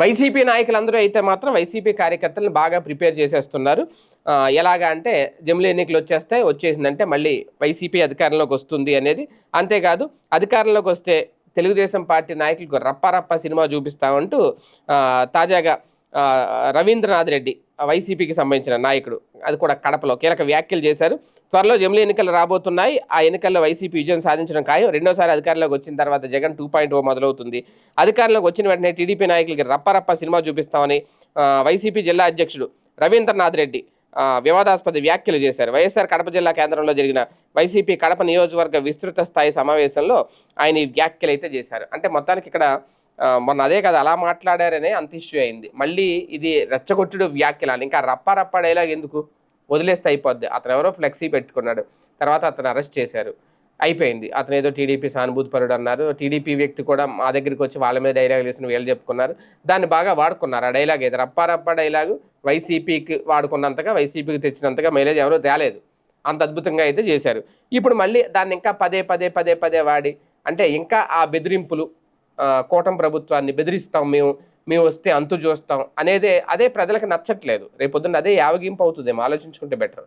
YCP నాయకులందరూ అయితే మాత్రం వైసీపీ కార్యకర్తలను బాగా ప్రిపేర్ చేసేస్తున్నారు. ఎలాగా అంటే జమిలీ ఎన్నికలు వచ్చేస్తాయి వచ్చేసిందంటే మళ్ళీ వైసీపీ అధికారంలోకి వస్తుంది అనేది అంతేకాదు అధికారంలోకి వస్తే తెలుగుదేశం పార్టీ నాయకులకు రప్పారప్ప సినిమా చూపిస్తామంటూ తాజాగా రవీంద్రనాథ్ రెడ్డి వైసీపీకి సంబంధించిన నాయకుడు అది కూడా కడపలో కీలక వ్యాఖ్యలు చేశారు. త్వరలో జమిలీ ఎన్నికలు రాబోతున్నాయి. ఆ ఎన్నికల్లో వైసీపీ విజయం సాధించడం ఖాయం. రెండోసారి అధికారంలోకి వచ్చిన తర్వాత జగన్ టూ పాయింట్ ఓ మొదలవుతుంది. అధికారంలోకి వచ్చిన వెంటనే టీడీపీ నాయకులకి రప్పరప్ప సినిమా చూపిస్తామని వైసీపీ జిల్లా అధ్యక్షుడు రవీంద్రనాథ్ రెడ్డి వివాదాస్పద వ్యాఖ్యలు చేశారు. వైఎస్ఆర్ కడప జిల్లా కేంద్రంలో జరిగిన వైసీపీ కడప నియోజకవర్గ విస్తృత స్థాయి సమావేశంలో ఆయన ఈ వ్యాఖ్యలు అయితే చేశారు. అంటే మొత్తానికి ఇక్కడ మొన్న అదే కదా అలా మాట్లాడారనే అంత ఇష్యూ అయింది. మళ్ళీ ఇది రెచ్చగొట్టుడు వ్యాఖ్యలు. ఇంకా రప్ప రప్ప డైలాగ్ ఎందుకు? వదిలేస్తే అయిపోద్ది. అతను ఎవరో ఫ్లెక్సీ పెట్టుకున్నాడు. తర్వాత అతను అరెస్ట్ చేశారు. అయిపోయింది. అతను ఏదో టీడీపీ సానుభూతిపరుడు అన్నారు. టీడీపీ వ్యక్తి కూడా మా దగ్గరికి వచ్చి వాళ్ళ మీద డైలాగ్ వేసిన వీళ్ళు చెప్పుకున్నారు. దాన్ని బాగా వాడుకున్నారు. ఆ డైలాగ్ ఏదో రప్పారప్ప డైలాగ్ వైసీపీకి వాడుకున్నంతగా వైసీపీకి తెచ్చినంతగా మైలేజ్ ఎవరో తేలేదు. అంత అద్భుతంగా అయితే చేశారు. ఇప్పుడు మళ్ళీ దాన్ని ఇంకా పదే పదే పదే పదే వాడి అంటే ఇంకా ఆ బెదిరింపులు కూటమి ప్రభుత్వాన్ని బెదిరిస్తాం మేము. మేము వస్తే అంతు చూస్తాం అనేదే అదే ప్రజలకు నచ్చట్లేదు. రేపొద్దున్న అదే యావగింపు అవుతుందేమో ఆలోచించుకుంటే బెటర్.